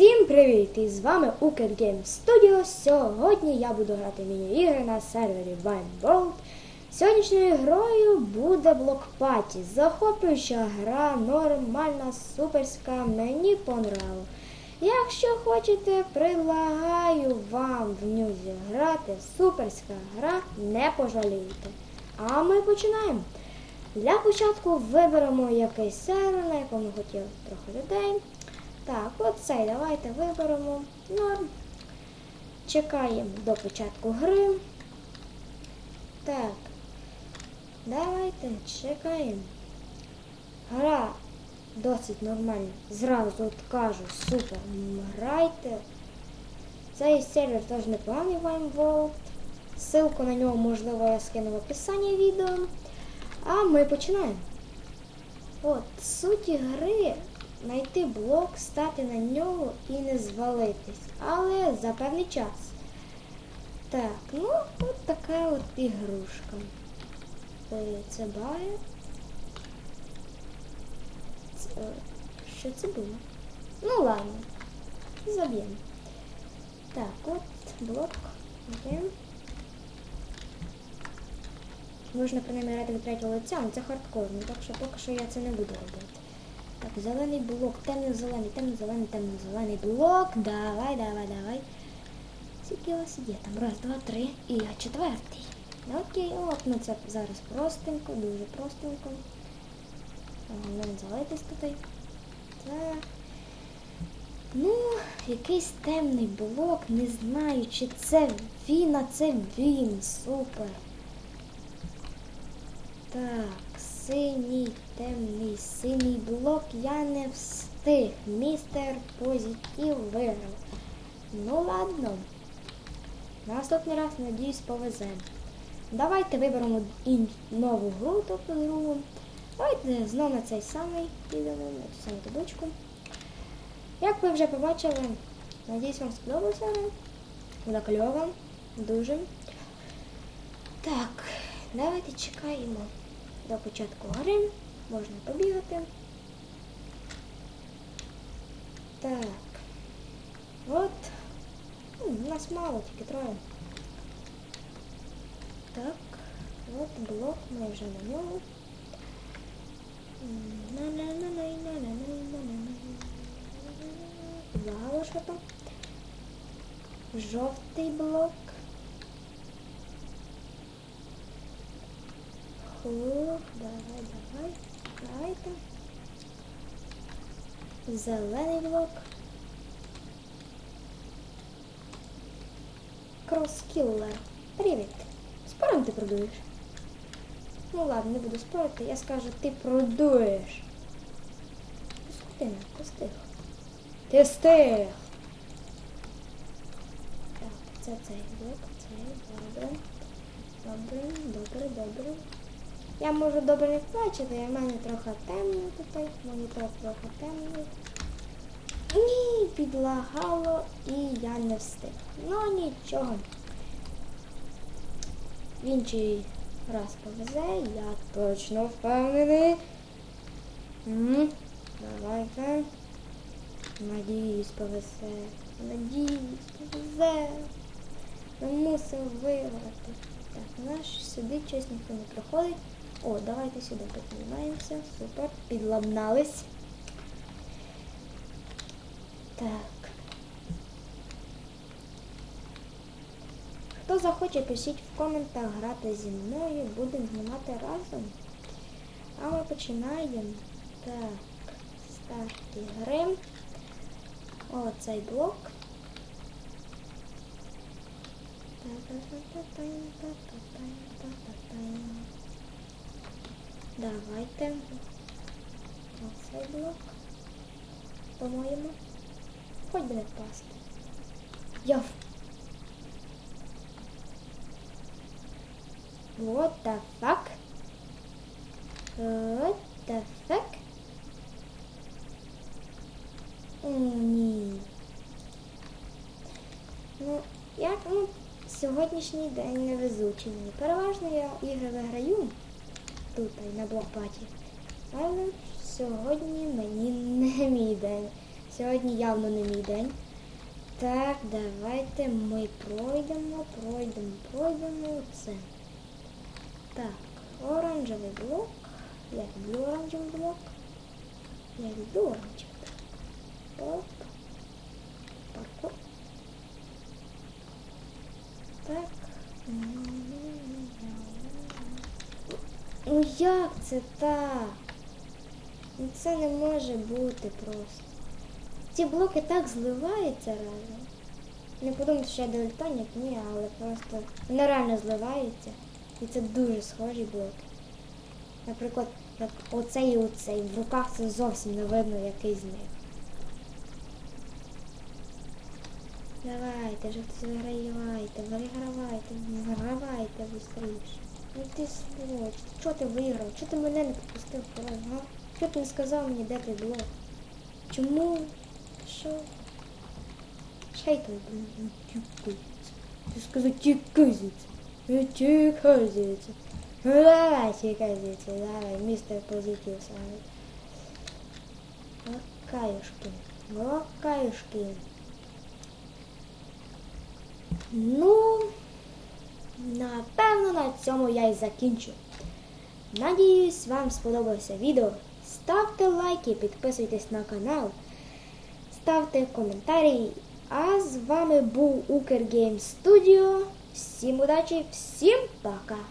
Всім привіт! І з вами Uker Game Studio. Сьогодні я буду грати міні-ігри на сервері Vine World. Сьогоднішньою грою буде блокпаті. Захоплююча гра, нормальна, суперська, мені понравилось. Якщо хочете, предлагаю вам в нього зіграти. Суперська гра, не пожалієте. А ми починаємо. Для початку виберемо якийсь сервер, на якому хотіли трохи людей. Так, от цей давайте виберемо. Норм. Чекаємо до початку гри. Так. Давайте чекаємо. Гра досить нормальна. Зразу от кажу, супер. Грайте. Цей сервер теж непоганий Vine World. Ссылку на нього, можливо, я скину в описанні відео. А ми починаємо. От, суть гри знайти блок, стати на нього і не звалитись. Але за певний час. Так, ну от така от ігрушка. Це бає. Що це було? Ну ладно. Заб'ємо. Так, от блок. Є. Можна принаймні грати від третього лиця, але це хардкорно, так що поки що я це не буду робити. Так, зелений блок, темно-зелений, темно-зелений, темно-зелений блок. Давай, давай, давай. Скільки у вас є там? Раз, два, три. І я четвертий. Окей, от ми це зараз простенько, дуже простенько. Не залитись тут. Так. Ну, якийсь темний блок, не знаю, чи це він, а це він. Супер. Так, синій, темний, синій блок я не встиг. Містер Позитив виграв. Ну ладно. Наступний раз, надіюсь, повезе. Давайте виберемо нову гру, тобто другу. Давайте знову на цей самий підемо, на цю саму табличку. Як ви вже побачили, надіюсь, вам сподобалося. Вона кльова, дуже. Так, давайте чекаємо до початку гри. Можна побігати. Так. От. Ну, нас мало, тільки троє. Так. От блок ми вже на ньому. Лагало що там. Жовтий блок. Хух, давай, давай. Давайте. Зелений блок. Кроскіллер. Привіт. Спором ти продуєш? Ну ладно, не буду спорити, я скажу, ти продуєш. Ти скотина, ти стих. Ти стих. Так, це цей блок, цей, добре. Добре, добре, добре. Я можу добре не бачити, в мене трохи темно тут, монітор трохи темний. Ні, підлагало і я не встиг. Ну нічого. В інший раз повезе, я точно впевнений. Давайте. Надіюсь, повезе. Надіюсь, повезе. Ми мусимо виграти. Так, наш сюди щось ніхто не проходить. О, давайте сюди піднімаємося. Супер. Підламнались. Так. Хто захоче, пишіть в коментах грати зі мною, будемо знімати разом. А ми починаємо. Так, старт ігри. О, цей блок. Давайте. Оцей блок. По-моєму. Хоч би не впасти. Я. What the fuck? What the fuck? О, ні. Ну, як, ну, сьогоднішній день невезучий. Переважно я ігри виграю тут, на блокпаті. Але сьогодні мені не мій день. Сьогодні явно не мій день. Так, давайте ми пройдемо, пройдемо, пройдемо це. Так, оранжевий блок. Я люблю оранжевий блок. Я люблю оранжевий. блок. Оп. Паркур. Так. Ну як це так? Ну це не може бути просто. Ці блоки так зливаються разом. Не подумайте, що я дилетантник, ні, але просто вони реально зливаються. І це дуже схожі блоки. Наприклад, як оцей і оцей. В руках це зовсім не видно, який з них. Давайте, вже хтось вигравайте, вигравайте, вигравайте швидше. Ну ти сволоч, чого ти виграв? Чого ти мене не пропустив вперед, га? Чого ти не сказав мені, де ти блок? Чому? Що? Шейкай, блін, тікається. Ти сказав, тікай звідси. Тікай звідси. Ну давай, тікай звідси, давай, містер позитив саме. Лакаюшки, лакаюшки. Ну, напевно, на цьому я і закінчу. Надіюсь, вам сподобалося відео. Ставте лайки, підписуйтесь на канал, ставте коментарі. А з вами був Укргейм Студіо. Всім удачі, всім пока!